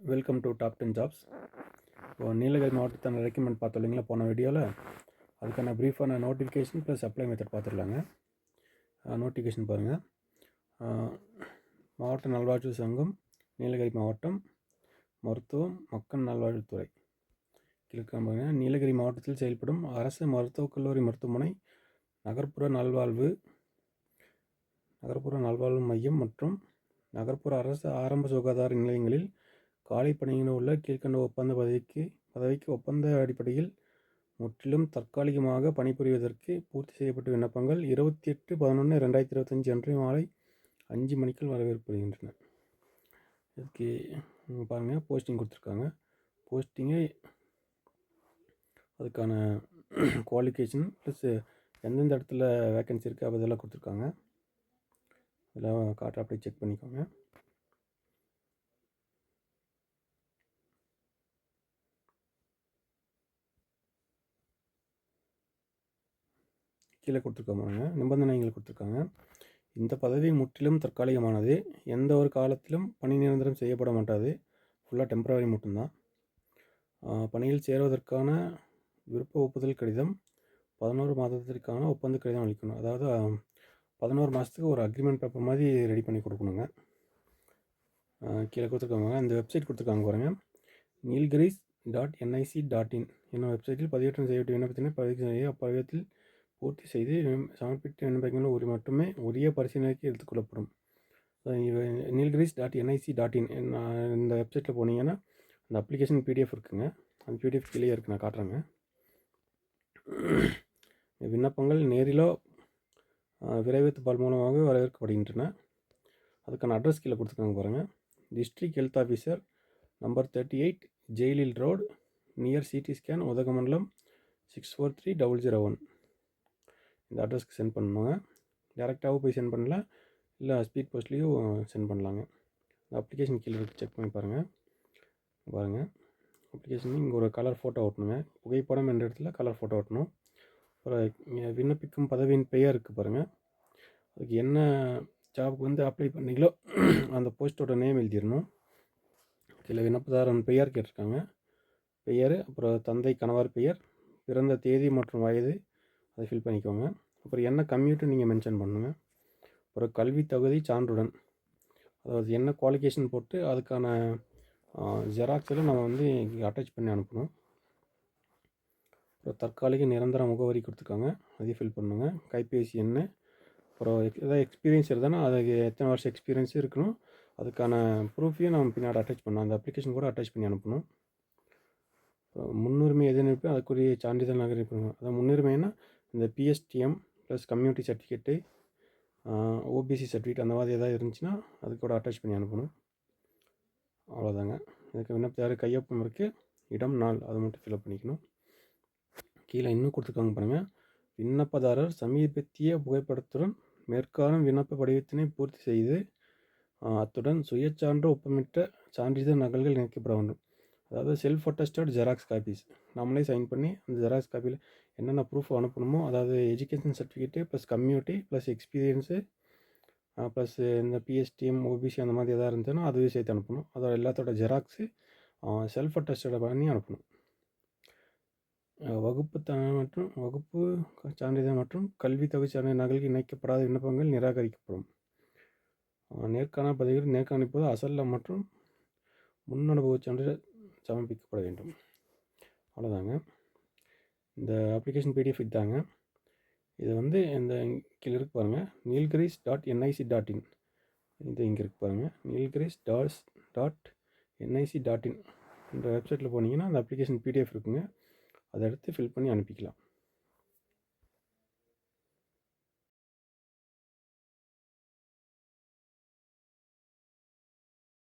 Welcome to top ten jobs இப்போ நீலகிரி மாவட்டத்தை recommend பார்த்தோம் இல்லைங்களா போன வீடியோவில் அதுக்கான ப்ரீஃபான நோட்டிஃபிகேஷன் ப்ளஸ் அப்ளை மெத்தட் பார்த்துடலாங்க நோட்டிஃபிகேஷன் பாருங்கள் மாவட்ட நல்வாழ்வு சங்கம் நீலகிரி மாவட்டம் மருத்துவம் மக்கள் நல்வாழ்வுத்துறை கீழ்க்க பாருங்கள் நீலகிரி மாவட்டத்தில் செயல்படும் அரசு மருத்துவக் கல்லூரி மருத்துவமனை நகர்ப்புற நல்வாழ்வு நகர்ப்புற நல்வாழ்வு மையம் மற்றும் நகர்ப்புற அரசு ஆரம்ப சுகாதார நிலையங்களில் காலி பணியில் உள்ள கீழ்கண்ட ஒப்பந்த பதவிக்கு பதவிக்கு ஒப்பந்த அடிப்படையில் முற்றிலும் தற்காலிகமாக பணிபுரிவதற்கு பூர்த்தி செய்யப்பட்ட விண்ணப்பங்கள் இருபத்தி எட்டு பதினொன்று ரெண்டாயிரத்தி இருபத்தஞ்சி அன்று மாலை அஞ்சு மணிக்குள் வரவேற்படுகின்றன இதுக்கு பாருங்கள் போஸ்டிங் கொடுத்துருக்காங்க. போஸ்டிங்கை அதுக்கான குவாலிஃபிகேஷன் ப்ளஸ் எந்தெந்த இடத்துல வேக்கன்சி இருக்குது அதெல்லாம் கொடுத்துருக்காங்க. இதெல்லாம் காட்டுற அப்படியே செக் பண்ணிக்கோங்க. கீழே கொடுத்துருக்காங்க நிபந்தனைகள் கொடுத்துருக்காங்க. இந்த பதவி முற்றிலும் தற்காலிகமானது. எந்த ஒரு காலத்திலும் பணி நிரந்தரம் செய்யப்பட மாட்டாது. ஃபுல்லாக டெம்பரவரி மட்டும்தான். பணியில் சேருவதற்கான விருப்ப ஒப்புதல் கடிதம் பதினோரு மாதத்திற்கான ஒப்பந்த கடிதம் அளிக்கணும். அதாவது பதினோரு மாதத்துக்கு ஒரு அக்ரிமெண்ட் பேப்பர் மாதிரி ரெடி பண்ணி கொடுக்கணுங்க. கீழே கொடுத்துருக்காங்க இந்த வெப்சைட் கொடுத்துருக்காங்க பாருங்கள் Nilgiris dot NIC dot in என்னும் வெப்சைட்டில் பதிவேற்றம் செய்யப்பட்ட விண்ணப்பத்தினை பதிவு செய்ய அப்பதிவத்தில் பூர்த்தி செய்து சமர்ப்பித்த விண்ணப்பங்கள் ஒரு மட்டுமே உரிய பரிசீலனைக்கு எடுத்துக்கொள்ளப்படும் Nilgiris dot NIC dot in. இந்த வெப்சைட்டில் போனீங்கன்னா அந்த அப்ளிகேஷன் பிடிஎஃப் இருக்குங்க. அந்த பிடிஎஃப் கீழே இருக்குது நான் காட்டுறேங்க. விண்ணப்பங்கள் நேரிலோ விரைவு பால் மூலமாக வரவேற்கப்படுகின்றன. அதுக்கான அட்ரஸ் கீழே கொடுத்துருக்காங்க பாருங்கள் district health officer number thirty eight ஜெயிலில் road near CT scan Udhagamandalam six four three double zero one இந்த அட்ரஸ்க்கு சென்ட் பண்ணுவாங்க. டேரெக்டாகவும் போய் சென்ட் பண்ணலாம் இல்லை ஸ்பீட் போஸ்ட்லேயும் சென்ட் பண்ணலாங்க. இந்த அப்ளிகேஷன் கீழே இருக்கு செக் பண்ணி பாருங்கள் பாருங்கள் அப்ளிகேஷன் இங்கே ஒரு கலர் ஃபோட்டோ ஓட்டணுங்க புகைப்படம் என்ற இடத்துல கலர் ஃபோட்டோ ஓட்டணும் அப்புறம் விண்ணப்பிக்கும் பதவியின் பெயர் இருக்குது பாருங்கள் அதுக்கு என்ன ஜாபுக்கு வந்து அப்ளை பண்ணீங்களோ அந்த போஸ்ட்டோட நேம் எழுதிடணும். கீழே விண்ணப்பதாரன் பெயர் கேட்டிருக்காங்க. பெயர் அப்புறம் தந்தை கணவர் பெயர் பிறந்த தேதி மற்றும் வயது அதை ஃபில் பண்ணிக்கோங்க. அப்புறம் என்ன கம்யூட்டு நீங்கள் மென்ஷன் பண்ணுங்கள் அப்புறம் கல்வி தகுதி சான்றுடன். அதாவது என்ன குவாலிஃபிகேஷன் போட்டு அதுக்கான ஜெராக்ஸில் நம்ம வந்து அட்டாச் பண்ணி அனுப்பணும். அப்புறம் தற்காலிக நிரந்தர முகவரி கொடுத்துருக்காங்க அதையும் ஃபில் பண்ணுங்க. கைபேசி என்ன அப்புறம் எதாவது எக்ஸ்பீரியன்ஸ் இருந்தால் அதுக்கு எத்தனை வருஷம் எக்ஸ்பீரியன்ஸ் இருக்கணும் அதுக்கான ப்ரூஃபையும் நம்ம பின்னாடி அட்டாச் பண்ணணும். அந்த அப்ளிகேஷன் கூட அட்டாச் பண்ணி அனுப்பணும். முன்னுரிமை எது அனுப்பி அதுக்குரிய சான்றிதழ் நகர் அனுப்பணும் அதான் இந்த PSTM plus community certificate OBC certificate அந்த மாதிரி எதாவது இருந்துச்சுன்னா அது கூட அட்டாச் பண்ணி அனுப்பணும். அவ்வளோதாங்க இதுக்கு விண்ணப்பத்தார் கையொப்பம் இருக்குது இடம் நாள் அது மட்டும் ஃபில்அப் பண்ணிக்கணும். கீழே இன்னும் கொடுத்துருக்காங்க பாருங்கள் விண்ணப்பதாரர் சமீபத்திய புகைப்படத்துடன் மேற்காலம் விண்ணப்ப படிவத்தினை பூர்த்தி செய்து அத்துடன் சுயச்சான்று ஒப்பமிட்ட சான்றிதழ் நகல்கள் இணைக்கப்பட வேண்டும். அதாவது செல்ஃப் அட்டஸ்டட் ஜெராக்ஸ் காப்பீஸ் நம்மளே சைன் பண்ணி அந்த ஜெராக்ஸ் காப்பியில் என்னென்ன ப்ரூஃப் அனுப்பணுமோ அதாவது education certificate plus community plus experience plus இந்த பிஎஸ்டிஎம் ஓபிசி அந்த மாதிரி எதாவது இருந்துச்சுன்னா அதுவே சேர்த்து அனுப்பணும். அதோட எல்லாத்தோட ஜெராக்ஸு செல்ஃப் அட்டஸ்டட் பண்ணி அனுப்பணும். வகுப்பு த மற்றும் வகுப்பு சான்றிதழ் மற்றும் கல்வி தகுதி சான்றிதழ் நகல் இணைக்கப்படாத விண்ணப்பங்கள் நிராகரிக்கப்படும். நேர்காணல் பதிவுகள் நேர்காணிப்பது அசல்ல மற்றும் முன்னனுபவ சான்றிதழ் சமர்ப்பிக்கப்பட வேண்டும். அவ்வளோதாங்க இந்த அப்ளிகேஷன் பிடிஎஃப் இதாங்க. இது வந்து இந்த கீழே இருக்கு பாருங்கள் Nilgiris dot NIC dot in இது இங்கே இருக்கு பாருங்கள் Nilgiris dots dot NIC dot in இந்த வெப்சைட்டில் போனீங்கன்னா அந்த அப்ளிகேஷன் பிடிஎஃப் இருக்குங்க. அதை எடுத்து ஃபில் பண்ணி அனுப்பிக்கலாம்.